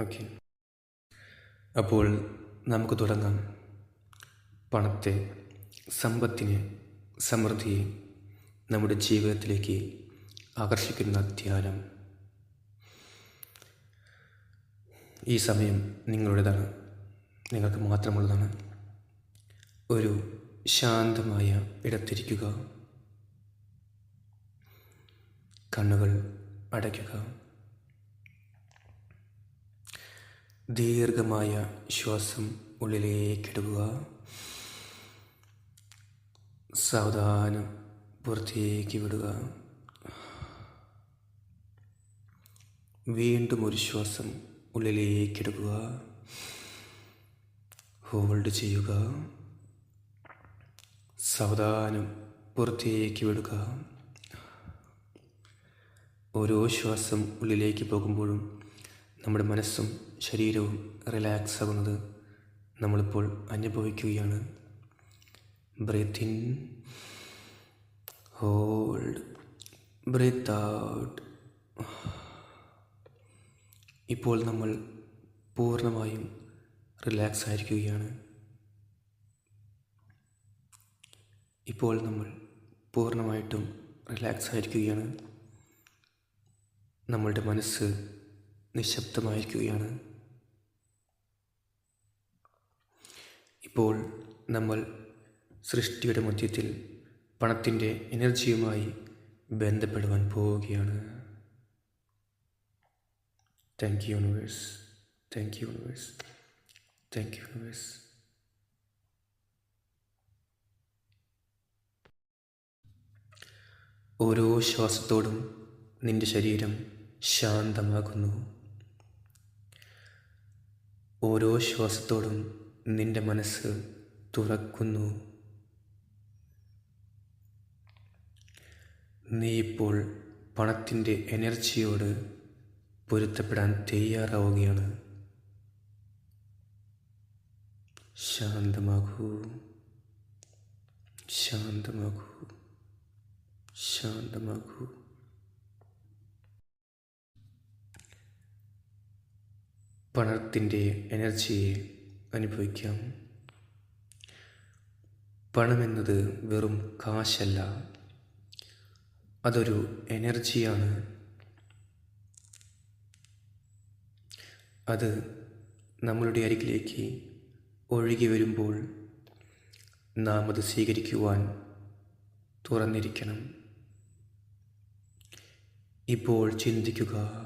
Okay. അപ്പോൾ നമുക്ക് തുടങ്ങാം. പണത്തെ സമ്പത്തിനെ സമൃദ്ധിയെ നമ്മുടെ ജീവിതത്തിലേക്ക് ആകർഷിക്കുന്ന ധ്യാനം. ഈ സമയം നിങ്ങളുടേതാണ്. നിങ്ങൾക്ക് മാത്രമുള്ളതാണ്. ഒരു ശാന്തമായ ഇടത്തിരിക്കുക. കണ്ണുകൾ അടയ്ക്കുക. ദീർഘമായ ശ്വാസം ഉള്ളിലേക്കിടുക. സാവധാനം പുറത്തേക്ക് വിടുക. വീണ്ടും ഒരു ശ്വാസം ഉള്ളിലേക്കെടുക്കുക ഹോൾഡ് ചെയ്യുക. സാവധാനം പുറത്തേക്ക് വിടുക. ഓരോ ശ്വാസം ഉള്ളിലേക്ക് പോകുമ്പോഴും നമ്മുടെ മനസ്സും ശരീരവും റിലാക്സ് ആകുന്നത് നമ്മളിപ്പോൾ അനുഭവിക്കുകയാണ്. Breathe in hold breathe out ഇപ്പോൾ നമ്മൾ പൂർണമായും റിലാക്സ് ആയിരിക്കുകയാണ്. ഇപ്പോൾ നമ്മൾ പൂർണമായിട്ടും റിലാക്സ് ആയിരിക്കുകയാണ്. നമ്മളുടെ മനസ്സ് നിശബ്ദമായിരിക്കുകയാണ്. ഇപ്പോൾ നമ്മൾ സൃഷ്ടിയുടെ മധ്യത്തിൽ പണത്തിന്റെ എനർജിയുമായി ബന്ധപ്പെടുവാൻ പോവുകയാണ്. Thank you universe thank you universe thank you universe ഓരോ ശ്വാസത്തോടും നിന്റെ ശരീരം ശാന്തമാകുന്നു. ഓരോ ശ്വാസത്തോടും നിന്റെ മനസ്സ് തുറക്കുന്നു. നീ ഇപ്പോൾ പണത്തിന്റെ എനർജിയോട് പൊരുത്തപ്പെടാൻ തയ്യാറാവുകയാണ്. ശാന്തമാകൂ. ശാന്തമാകൂ. ശാന്തമാകൂ. പണത്തിന്റെ എനർജിയെ അനുഭവിക്കാം. പണമെന്നത് വെറും കാശല്ല. അതൊരു എനർജിയാണ്. അത് നമ്മളുടെ അരികിലേക്ക് ഒഴുകി വരുമ്പോൾ നാം അത് സ്വീകരിക്കുവാൻ തുറന്നിരിക്കണം. ഇപ്പോൾ ചിന്തിക്കുക.